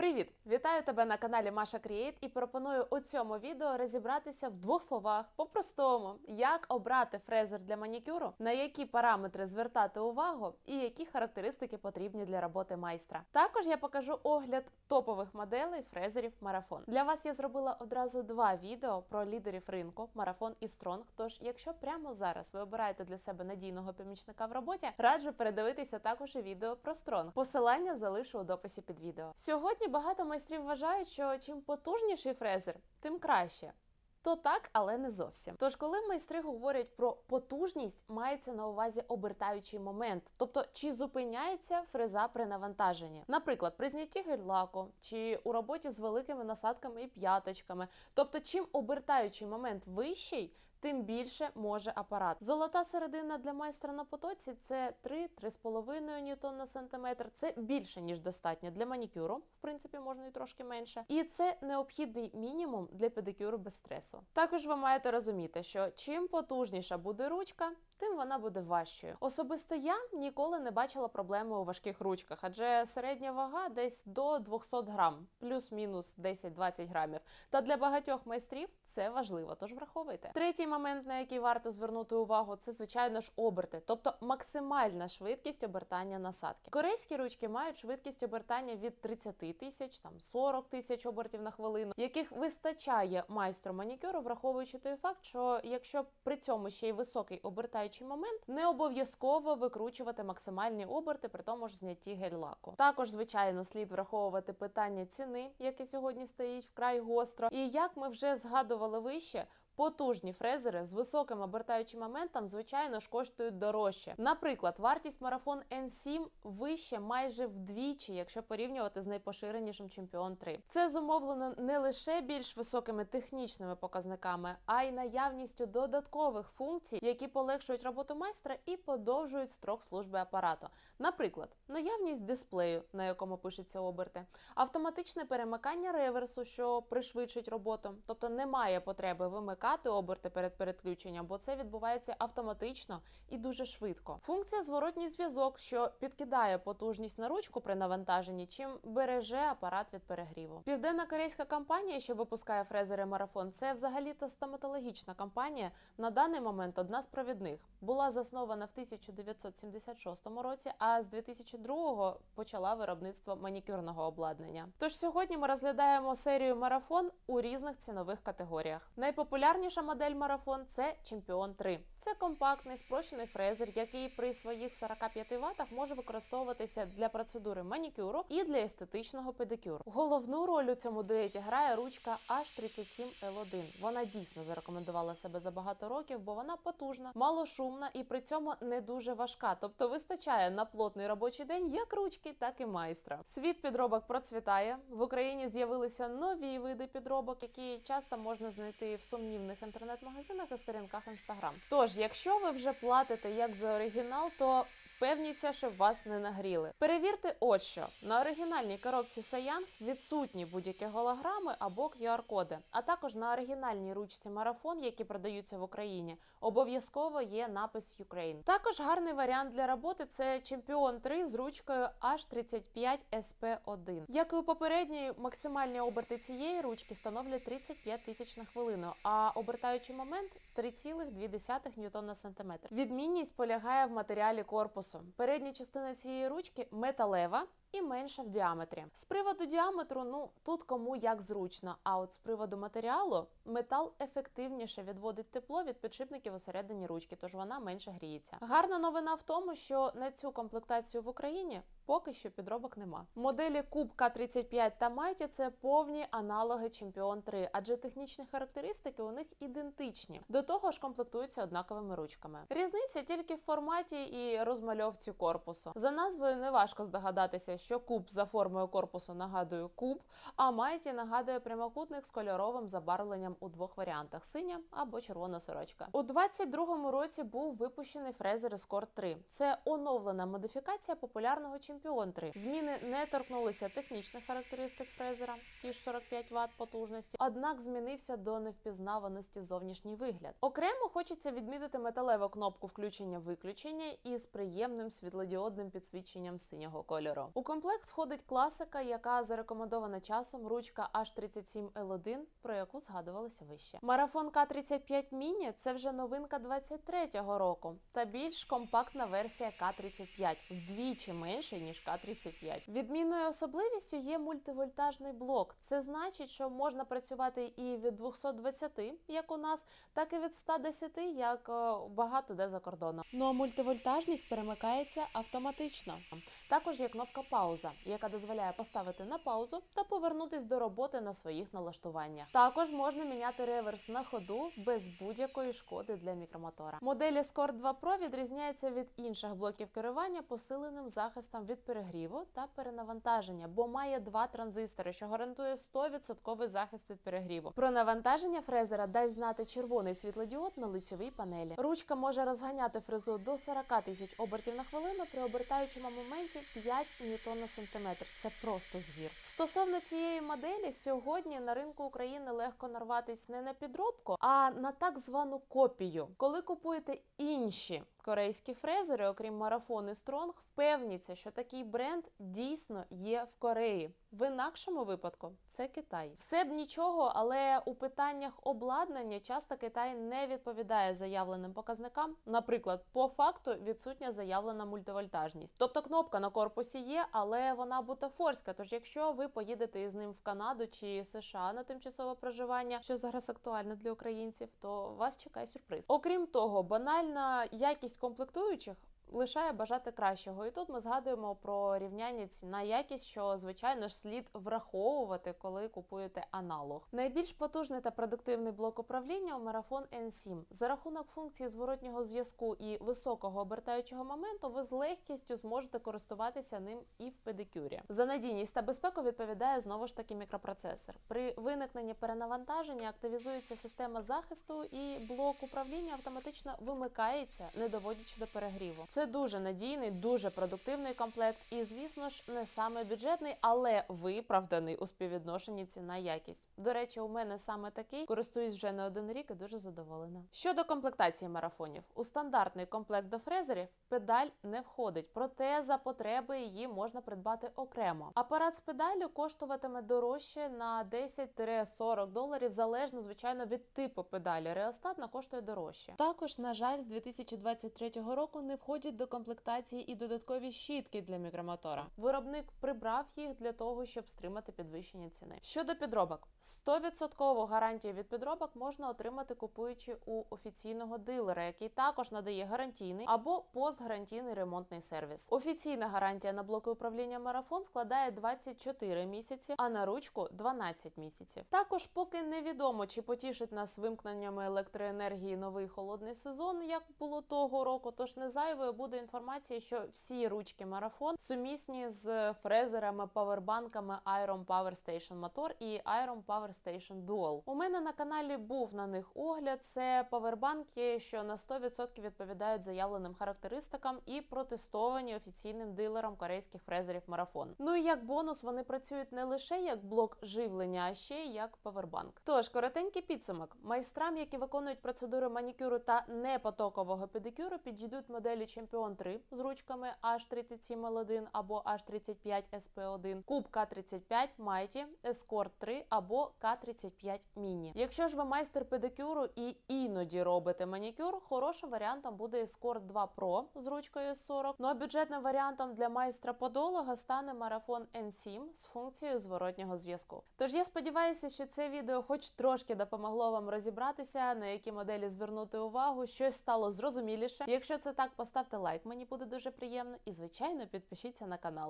Привіт! Вітаю тебе на каналі Маша Create і пропоную у цьому відео розібратися в двох словах по-простому, як обрати фрезер для манікюру, на які параметри звертати увагу і які характеристики потрібні для роботи майстра. Також я покажу огляд топових моделей фрезерів марафон. Для вас я зробила одразу два відео про лідерів ринку марафон і Стронг. Тож, якщо прямо зараз ви обираєте для себе надійного помічника в роботі, раджу передивитися також і відео про Стронг. Посилання залишу у дописі під відео. Сьогодні багато майстрів вважають, що чим потужніший фрезер, тим краще. То так, але не зовсім. Тож, коли майстри говорять про потужність, мається на увазі обертаючий момент, тобто чи зупиняється фреза при навантаженні, наприклад, при знятті гель-лаку, чи у роботі з великими насадками і п'яточками. Тобто, чим обертаючий момент вищий, тим більше може апарат. Золота середина для майстра на потоці це 3-3,5 ньютон на сантиметр. Це більше ніж достатньо для манікюру, в принципі, можна і трошки менше. І це необхідний мінімум для педикюру без стресу. Також ви маєте розуміти, що чим потужніша буде ручка. Тим вона буде важчою. Особисто я ніколи не бачила проблеми у важких ручках, адже середня вага десь до 200 грам, плюс-мінус 10-20 грамів. Та для багатьох майстрів це важливо, тож враховуйте. Третій момент, на який варто звернути увагу, це звичайно ж оберти, тобто максимальна швидкість обертання насадки. Корейські ручки мають швидкість обертання від 30 тисяч, там 40 тисяч обертів на хвилину, яких вистачає майстру манікюру, враховуючи той факт, що якщо при цьому ще й високий обертаючий момент, не обов'язково викручувати максимальні оберти при тому ж знятті гель-лаку. Також, звичайно, слід враховувати питання ціни, яке сьогодні стоїть вкрай гостро. І як ми вже згадували вище. Потужні фрезери з високим обертаючим моментом, звичайно ж, коштують дорожче. Наприклад, вартість марафон N7 вище майже вдвічі, якщо порівнювати з найпоширенішим Чемпіон 3. Це зумовлено не лише більш високими технічними показниками, а й наявністю додаткових функцій, які полегшують роботу майстра і подовжують строк служби апарату. Наприклад, наявність дисплею, на якому пишуться оберти, автоматичне перемикання реверсу, що пришвидшить роботу, тобто немає потреби вимикати оберти перед передключенням, бо це відбувається автоматично і дуже швидко. Функція зворотній зв'язок, що підкидає потужність на ручку при навантаженні, чим береже апарат від перегріву. Південна корейська компанія, що випускає фрезери марафон, це взагалі-то стоматологічна компанія. На даний момент одна з провідних була заснована в 1976 році, а з 2002 почала виробництво манікюрного обладнання. Тож сьогодні ми розглядаємо серію марафон у різних цінових категоріях. Найпопулярніша модель марафон це Чемпіон 3. Це компактний спрощений фрезер, який при своїх 45 ватах може використовуватися для процедури манікюру і для естетичного педикюру. Головну роль у цьому дуеті грає ручка H37L1. Вона дійсно зарекомендувала себе за багато років, бо вона потужна, малошумна і при цьому не дуже важка. Тобто вистачає на плотний робочий день як ручки, так і майстра. Світ підробок процвітає. В Україні з'явилися нові види підробок, які часто можна знайти в сумнівних інтернет-магазинах і сторінках Інстаграм. Тож, якщо ви вже платите як за оригінал, то Впевніться, щоб вас не нагріли. Перевірте, от що на оригінальній коробці Саян відсутні будь-які голограми або QR-коди. А також на оригінальній ручці марафон, які продаються в Україні, обов'язково є напис Ukraine. Також гарний варіант для роботи це Чемпіон 3 з ручкою H35 SP1. Як і у попередньої, максимальні оберти цієї ручки становлять 35 тисяч на хвилину, а обертаючий момент 3,2 ньютон на сантиметр. Відмінність полягає в матеріалі корпусу. Передня частина цієї ручки металева. І менша в діаметрі. З приводу діаметру, ну тут кому як зручно. А от з приводу матеріалу метал ефективніше відводить тепло від підшипників усередині ручки, тож вона менше гріється. Гарна новина в тому, що на цю комплектацію в Україні поки що підробок нема. Моделі Куб К-35 та Майті це повні аналоги Чемпіон 3, адже технічні характеристики у них ідентичні. До того ж комплектуються однаковими ручками. Різниця тільки в форматі і розмальовці корпусу. За назвою неважко здогадатися, що куб за формою корпусу нагадує куб, а Майті нагадує прямокутник з кольоровим забарвленням у двох варіантах: синя або червона сорочка. У 22-му році був випущений фрезер Escort 3. Це оновлена модифікація популярного Чемпіон 3. Зміни не торкнулися технічних характеристик фрезера, ті ж 45 Вт потужності, однак змінився до невпізнаваності зовнішній вигляд. Окремо хочеться відмітити металеву кнопку включення-виключення із приємним світлодіодним підсвіченням синього кольору. У комплект входить класика, яка зарекомендована часом ручка H37L1, про яку згадувалося вище. Марафон К35 Mini – це вже новинка 23-го року та більш компактна версія К35, вдвічі менше ніж К35. Відмінною особливістю є мультивольтажний блок. Це значить, що можна працювати і від 220, як у нас, так і від 110, як е, багато де за кордоном. Ну а мультивольтажність перемикається автоматично. Також є кнопка пауза, яка дозволяє поставити на паузу та повернутись до роботи на своїх налаштуваннях. Також можна міняти реверс на ходу без будь-якої шкоди для мікромотора. Модель Escort 2 Pro відрізняється від інших блоків керування посиленим захистом від перегріву та перенавантаження, бо має два транзистори, що гарантує 100% захист від перегріву. Про навантаження фрезера дасть знати червоний світлодіод на лицьовій панелі. Ручка може розганяти фрезу до 40 тисяч обертів на хвилину при обертаючому моменті 5 ньютон на сантиметр. Це просто звір. Стосовно цієї моделі, сьогодні на ринку України легко нарватись не на підробку, а на так звану копію. Коли купуєте інші корейські фрезери, окрім марафон і Стронг, впевніться, що такий бренд дійсно є в Кореї. В інакшому випадку це Китай. Все б нічого, але у питаннях обладнання часто Китай не відповідає заявленим показникам. Наприклад, по факту відсутня заявлена мультивольтажність. Тобто кнопка на корпусі є, але вона бутафорська. Тож, якщо ви поїдете із ним в Канаду чи США на тимчасове проживання, що зараз актуально для українців, то вас чекає сюрприз. Окрім того, банальна якість комплектуючих. Лишає бажати кращого, і тут ми згадуємо про рівняння ціна якість, що звичайно ж слід враховувати, коли купуєте аналог. Найбільш потужний та продуктивний блок управління у марафон N7. За рахунок функції зворотнього зв'язку і високого обертаючого моменту, ви з легкістю зможете користуватися ним і в педикюрі. За надійність та безпеку відповідає знову ж таки мікропроцесор. При виникненні перенавантаження активізується система захисту, і блок управління автоматично вимикається, не доводячи до перегріву. Це дуже надійний, дуже продуктивний комплект, і звісно ж не саме бюджетний, але виправданий у співвідношенні ціна якість. До речі, у мене саме такий користуюсь вже не один рік і дуже задоволена. Щодо комплектації марафонів, у стандартний комплект до фрезерів педаль не входить, проте за потреби її можна придбати окремо. Апарат з педаллю коштуватиме дорожче на 10-40 доларів, залежно звичайно від типу педалі. Реостатна коштує дорожче. Також, на жаль, з 2023 року не входять до комплектації і додаткові щітки для мікромотора. Виробник прибрав їх для того, щоб стримати підвищення ціни. Щодо підробок, 100% гарантію від підробок можна отримати, купуючи у офіційного дилера, який також надає гарантійний або постгарантійний ремонтний сервіс. Офіційна гарантія на блоки управління марафон складає 24 місяці, а на ручку 12 місяців. Також, поки невідомо, чи потішить нас вимкненнями електроенергії новий холодний сезон, як було того року, тож не зайвою буде інформація, що всі ручки марафон сумісні з фрезерами, павербанками Iron Power Station Motor і Iron Power Station Dual. У мене на каналі був на них огляд. Це павербанки, що на 100% відповідають заявленим характеристикам і протестовані офіційним дилером корейських фрезерів марафон. Ну і як бонус, вони працюють не лише як блок живлення, а ще й як павербанк. Тож коротенький підсумок: майстрам, які виконують процедури манікюру та непотокового педикюру, підійдуть моделі Champion 3 з ручками H37L1 або H35 SP1, Куб K35 Mighty, Escort 3 або K35 Mini. Якщо ж ви майстер педикюру і іноді робите манікюр, хорошим варіантом буде Escort 2 Pro з ручкою 40. Ну а бюджетним варіантом для майстра подолога стане марафон N7 з функцією зворотнього зв'язку. Тож я сподіваюся, що це відео хоч трошки допомогло вам розібратися, на які моделі звернути увагу, щось стало зрозуміліше. Якщо це так, поставте лайк, мені буде дуже приємно, і звичайно підпишіться на канал.